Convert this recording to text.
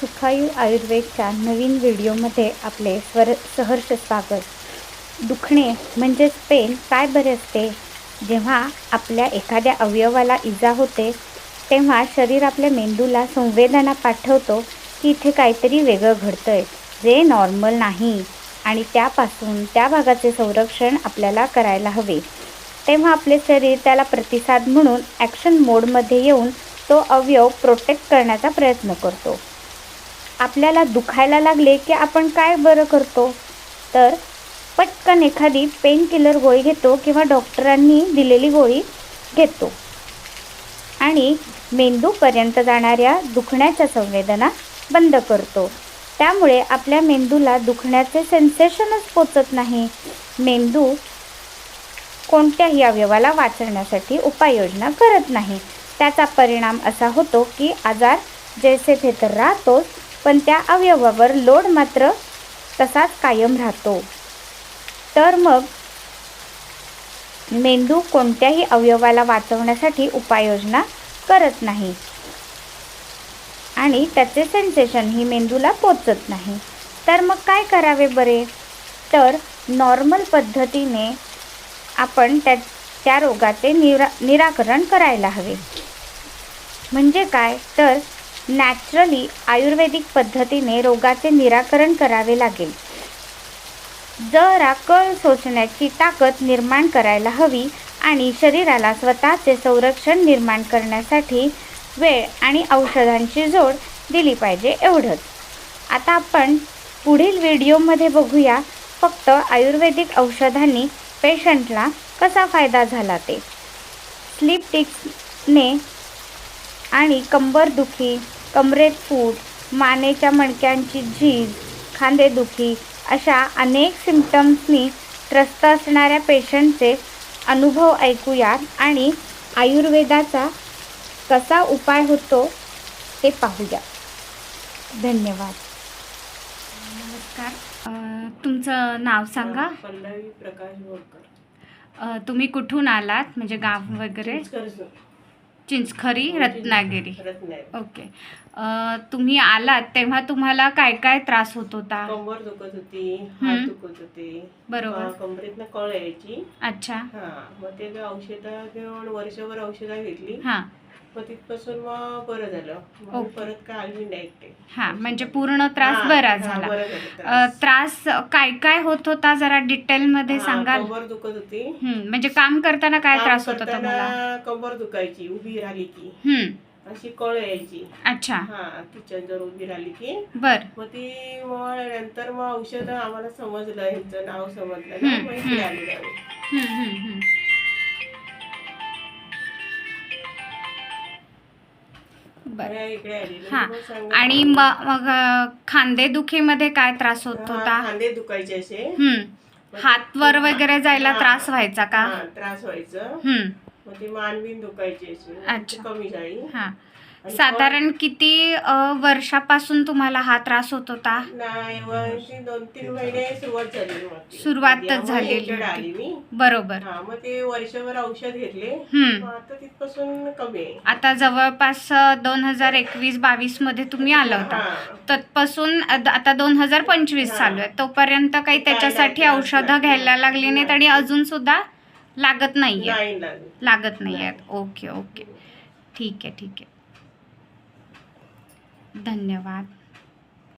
सुखायू आयुर्वेदच्या नवीन व्हिडिओमध्ये आपले स्वर सहर्ष स्वागत. दुखणे म्हणजेच पेन काय बरे असते? जेव्हा आपल्या एखाद्या अवयवाला इजा होते तेव्हा शरीर आपल्या मेंदूला संवेदना पाठवतो की इथे काहीतरी वेगळं घडतं आहे जे नॉर्मल नाही. आणि त्यापासून त्या भागाचे संरक्षण आपल्याला करायला हवे. तेव्हा आपले शरीर त्याला प्रतिसाद म्हणून ॲक्शन मोडमध्ये येऊन तो अवयव प्रोटेक्ट करण्याचा प्रयत्न करतो. आपल्याला दुखायला लागले की आपण काय बरं करतो? तर पटकन एखादी पेन किलर गोळी घेतो किंवा डॉक्टरांनी दिलेली गोळी घेतो. आणि मेंदूपर्यंत जाणाऱ्या दुखण्याच्या संवेदना बंद करतो. त्यामुळे आपल्या मेंदूला दुखण्याचे सेन्सेशनच पोचत नाही. मेंदू कोणत्याही अवयवाला वाचवण्यासाठी उपाययोजना करत नाही. त्याचा परिणाम असा होतो की आजार जैसे थे तर राहतोच पण त्या अवयवावर लोड मात्र तसाच कायम राहतो. तर मग मेंदू कोणत्याही अवयवाला वाचवण्यासाठी उपाययोजना करत नाही. आणि त्याचे सेन्सेशन ही मेंदूला पोचत नाही. तर मग काय करावे बरे? तर नॉर्मल पद्धतीने आपण त्या त्या रोगाचे निरा निराकरण करायला हवे. म्हणजे काय? तर नॅचरली आयुर्वेदिक पद्धतीने रोगाचे निराकरण करावे लागेल. जरा कळ सोसण्याची ताकद निर्माण करायला हवी आणि शरीराला स्वतःचे संरक्षण निर्माण करण्यासाठी वेळ आणि औषधांची जोड दिली पाहिजे एवढंच. आता आपण पुढील व्हिडिओमध्ये बघूया फक्त आयुर्वेदिक औषधांनी पेशंटला कसा फायदा झाला ते. स्लीप टिक्सने आणि कंबरदुखी कमरेत फूट मानेच्या मणक्यांची झीज खांदेदुखी अशा अनेक सिम्पटम्सनी त्रस्त असणाऱ्या पेशंटचे अनुभव ऐकूया आणि आयुर्वेदाचा कसा उपाय होतो ते पाहूया धन्यवाद. नमस्कार. अ, तुमचं नाव सांगा. पल्लवी प्रकाश बोरकर. तुम्ही कुठून आलात? म्हणजे गाव वगैरे? चिंचखरी रत्नागिरी. रत्नागिरी. ओके. तुम्ही आलात तेव्हा तुम्हाला काय काय त्रास होत होता? कंबर दुखत होती. हात दुखत होते. बरोबर. हा, कमरेतनं कळ यायची. अच्छा. हा मग ते औषधं घेऊन वर्षभर औषधं घेतली. हां. मग तिथपासून मग बरं झालं. परत काय आली नाही एकटे हां म्हणजे पूर्ण त्रास हा, बरा हा, झाला. बरं झालं अ, त्रास. त्रास काय काय होत होता जरा डिटेलमध्ये हा, सांगाल? कंबर दुखत होती. म्हणजे काम करताना काय काम त्रास होत होता करताना मला कंबर दुखायची उभी राहिली की. हं, अशी कळ यायची. अच्छा. हा किचन जर उभी राहिली की. बर. मग ती मग नंतर मग औषध आम्हाला समजलं ह्यांचं नाव समजलं ना हम्म, मग इकडे आलेलो आम्ही. बर. आलेलो हा. आणि म- मग अ, खांदेदुखीमध्ये काय त्रास होत होता? खांदे दुखायचे असे. हं. हातवर वगैरे जायला. त्रास व्हायचा का? हा, त्रास व्हायचं. मानवीन दुखायचे अच्छा. कमी जाई हां. साधारण किती अ, वर्षापासून तुम्हाला हा त्रास होत होता? नाही मग ती दोन तीन महिने सुरुवात झाली. सुरुवातच आधी झालेली इकडे होती. आली मी. बरोबर. हा मग ते वर्षभर औषध घेतले. मग आता तिथपासून कमी आहे. आता जवळपास दोन हजार एकवीस बावीसमध्ये तुम्ही आला होता. हा. तत्पासून अद- आता दोन हजार पंचवीस. चालू आहे. तोपर्यंत काही त्याच्यासाठी नाही, औषधं नाही. घ्यायला लागली नाहीत आणि अजून सुद्धा लागत नाहीये नाही लागत. लागत नाही. आहेत ओके ओके. ठीक आहे ठीक आहे. धन्यवाद.